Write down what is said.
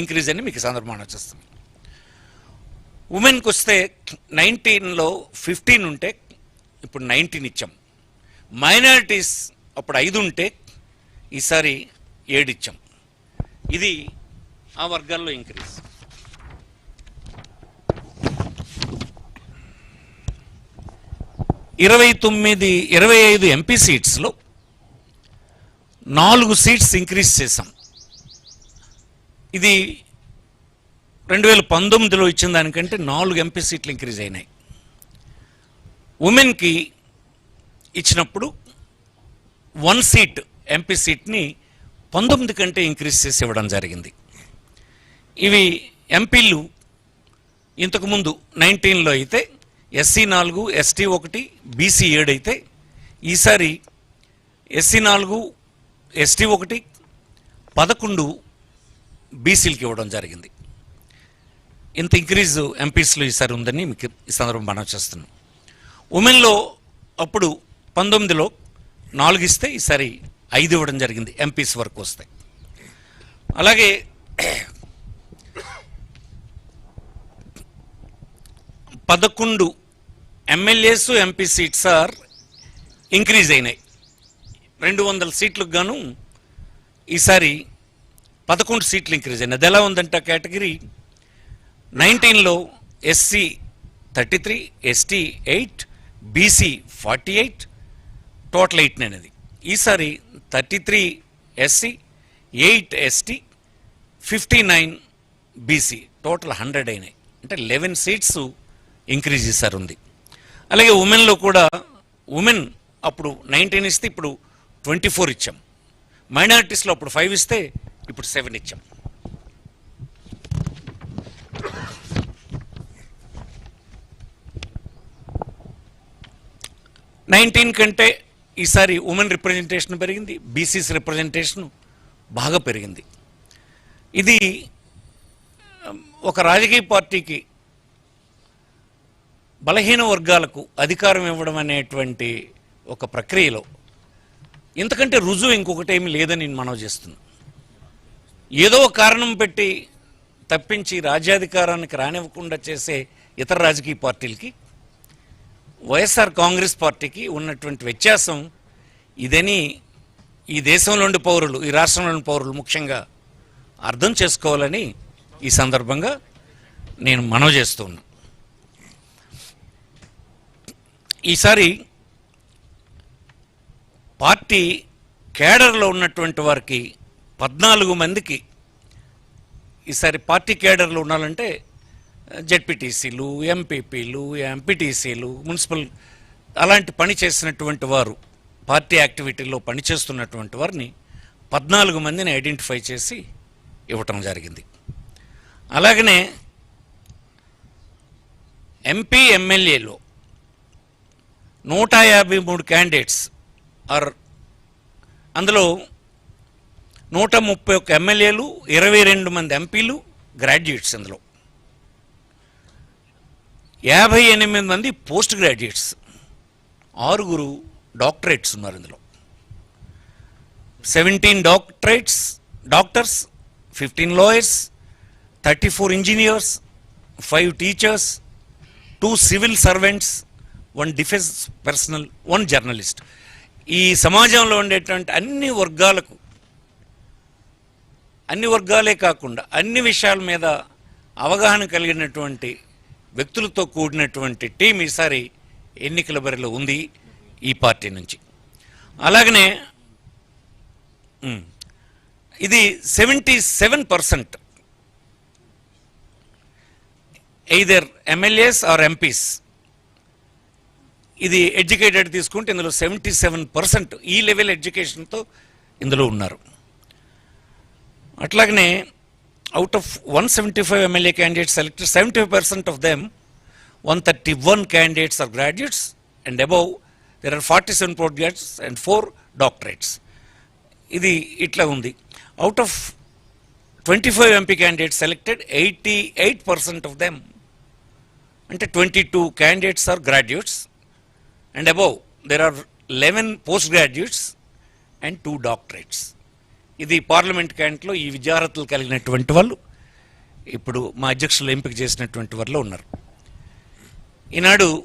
Increase అని మీకు సందర్భం వచ్చేస్తుంది. ఉమెన్కి వస్తే నైన్టీన్లో ఫిఫ్టీన్ ఉంటే ఇప్పుడు నైన్టీన్ ఇచ్చాం. మైనారిటీస్ అప్పుడు ఐదు ఉంటే ఈసారి ఏడు ఇచ్చాం. ఇది ఆ వర్గాల్లో ఇంక్రీజ్. ఇరవై తొమ్మిది ఇరవై ఐదు ఎంపీ సీట్స్లో నాలుగు సీట్స్ ఇంక్రీజ్ చేశాం. ఇది రెండు వేల పంతొమ్మిదిలో ఇచ్చిన దానికంటే నాలుగు ఎంపీ సీట్లు ఇంక్రీజ్ అయినాయి. ఉమెన్కి ఇచ్చినప్పుడు వన్ సీట్ ఎంపీ సీట్ని పంతొమ్మిది కంటే ఇంక్రీజ్ చేసి ఇవ్వడం జరిగింది. ఇవి ఎంపీలు ఇంతకుముందు నైన్టీన్లో అయితే ఎస్సీ నాలుగు ఎస్టీ ఒకటి బీసీ ఏడు అయితే ఈసారి ఎస్సీ నాలుగు ఎస్టీ ఒకటి పదకొండు బీసీలకి ఇవ్వడం జరిగింది. ఇంత ఇంక్రీజ్ ఎంపీస్లో ఈసారి ఉందని మీకు ఈ సందర్భం మనం చేస్తున్నాం. ఉమెన్లో అప్పుడు పంతొమ్మిదిలో నాలుగు ఇస్తే ఈసారి ఐదు ఇవ్వడం జరిగింది ఎంపీస్ వరకు వస్తాయి అలాగే పదకొండు MLAs MP seats are increase అయినాయి. రెండు వందల సీట్లకు గాను ఈసారి పదకొండు సీట్లు ఇంక్రీజ్ అయినాయి. అది ఎలా ఉందంటే కేటగిరీ? నైన్టీన్లో SC thirty three ST eight BC forty eight total eight అనేది ఈసారి thirty three SC eight ST fifty nine BC total hundred అయినాయి. అంటే లెవెన్ సీట్స్ ఇంక్రీజ్ చేశారు ఉంది. అలాగే ఉమెన్లో కూడా ఉమెన్ అప్పుడు నైన్టీన్ ఇస్తే ఇప్పుడు ట్వంటీ ఫోర్ ఇచ్చాం. మైనారిటీస్లో అప్పుడు ఫైవ్ ఇస్తే ఇప్పుడు సెవెన్ ఇచ్చాం. నైన్టీన్ కంటే ఈసారి ఉమెన్ రిప్రజెంటేషన్ పెరిగింది బీసీస్ రిప్రజెంటేషన్ బాగా పెరిగింది. ఇది ఒక రాజకీయ పార్టీకి బలహీన వర్గాలకు అధికారం ఇవ్వడం అనేటువంటి ఒక ప్రక్రియలో ఇంతకంటే రుజువు ఇంకొకటి ఏమి లేదని నేను మనవి చేస్తున్నాను ఏదో కారణం పెట్టి తప్పించి రాజ్యాధికారానికి రానివ్వకుండా చేసే ఇతర రాజకీయ పార్టీలకి వైఎస్ఆర్ కాంగ్రెస్ పార్టీకి ఉన్నటువంటి వ్యత్యాసం ఇదని ఈ దేశంలోని పౌరులు ఈ రాష్ట్రంలోని పౌరులు ముఖ్యంగా అర్థం చేసుకోవాలని ఈ సందర్భంగా నేను మనవి చేస్తూ ఈసారి పార్టీ కేడర్లో ఉన్నటువంటి వారికి పద్నాలుగు మందికి ఈసారి పార్టీ కేడర్లు ఉండాలంటే జెడ్పీటీసీలు ఎంపీపీలు ఎంపీటీసీలు మున్సిపల్ అలాంటి పని చేసినటువంటి వారు పార్టీ యాక్టివిటీలో పనిచేస్తున్నటువంటి వారిని పద్నాలుగు మందిని ఐడెంటిఫై చేసి ఇవ్వటం జరిగింది. అలాగనే ఎంపీ ఎమ్మెల్యేలో నూట యాభై మూడు క్యాండిడేట్స్ ఆర్ అందులో నూట ముప్పై ఒక్క ఎమ్మెల్యేలు ఇరవై రెండు మంది ఎంపీలు గ్రాడ్యుయేట్స్ అందులో యాభై ఎనిమిది మంది పోస్ట్ గ్రాడ్యుయేట్స్. ఆరుగురు డాక్టరేట్స్ ఉన్నారు ఇందులో. Seventeen doctorates doctors fifteen lawyers thirty four engineers five teachers two civil servants one defence personnel one journalist. ఈ సమాజంలో ఉండేటువంటి అన్ని వర్గాలకు అన్ని వర్గాలే కాకుండా అన్ని విషయాల మీద అవగాహన కలిగినటువంటి వ్యక్తులతో కూడినటువంటి టీం ఈసారి ఎన్నికల బరిలో ఉంది ఈ పార్టీ నుంచి. అలాగనే ఇది seventy seven percent either MLAs or MPs ఇది ఎడ్యుకేటెడ్ తీసుకుంటే ఇందులో సెవెంటీ సెవెన్ పర్సెంట్ ఈ లెవెల్ ఎడ్యుకేషన్తో ఇందులో ఉన్నారు. అట్లాగనే out of one seventy five MLA candidates selected seventy five percent of them one thirty one candidates are graduates and above there are forty seven graduates and four doctorates ఇది ఇట్లా ఉంది. Out of twenty five MP candidates selected eighty eight percent of them అంటే twenty two candidates are graduates and above there are eleven post graduates and two doctorates ఇది parliament క్యాంట్లో ఈ విద్యార్హతలు కలిగినటువంటి వాళ్ళు ఇప్పుడు మా అధ్యక్షులు ఎంపిక చేసినటువంటి వారిలో ఉన్నారు. ఈనాడు